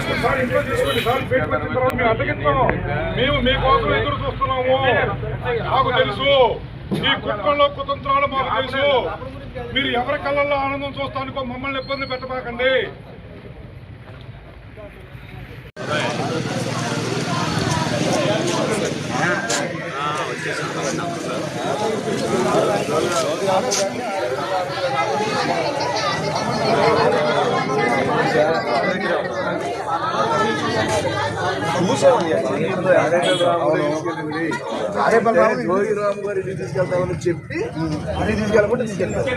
చేసుకోండి సార్ ఇంట్లో చేసుకోండి సార్ పేరు పెట్టుకున్న తర్వాత మేము అడ్డగిస్తాం మేము మీకోసం ఎదురు చూస్తున్నాము మాకు తెలుసు ఈ కుక్కల్లో కుతంత్రాలు మాకు తెలుసు మీరు ఎవరి కళ్ళల్లో ఆనందం చూస్తానికో మమ్మల్ని ఇబ్బంది పెట్టబాకండి జోగిరామ్ గారు ఇంటికి తీసుకెళ్తామని చెప్పి ఇంటికి తీసుకెళ్ళకుండా తీసుకెళ్తారు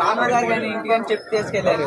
రామగారు కానీ చెప్పి తీసుకెళ్ళారు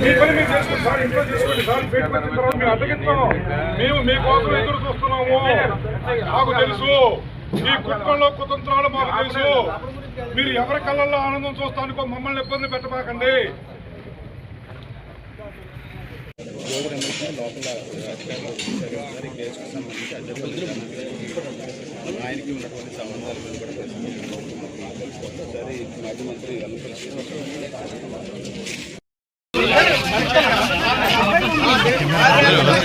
మీ పని మీరు చేసుకోండి సార్ ఇంట్లో చేసుకోండి సార్. పేరు పెట్టిన తర్వాత మేము అడ్డగిస్తాము మేము మీకోసం ఎదురు చూస్తున్నాము. మాకు తెలుసు. ఈ కుటుంబంలో కుతంత్రాలు మాకు తెలుసు. మీరు ఎవరి కళ్ళల్లో ఆనందం చూస్తానికో మమ్మల్ని ఇబ్బంది పెట్టబాకండి ఆయనకి ఉన్నటువంటి సంబంధాలు వెలువడతాయి ఒకసారి మాజీ మంత్రి అనుకరిస్తున్నారు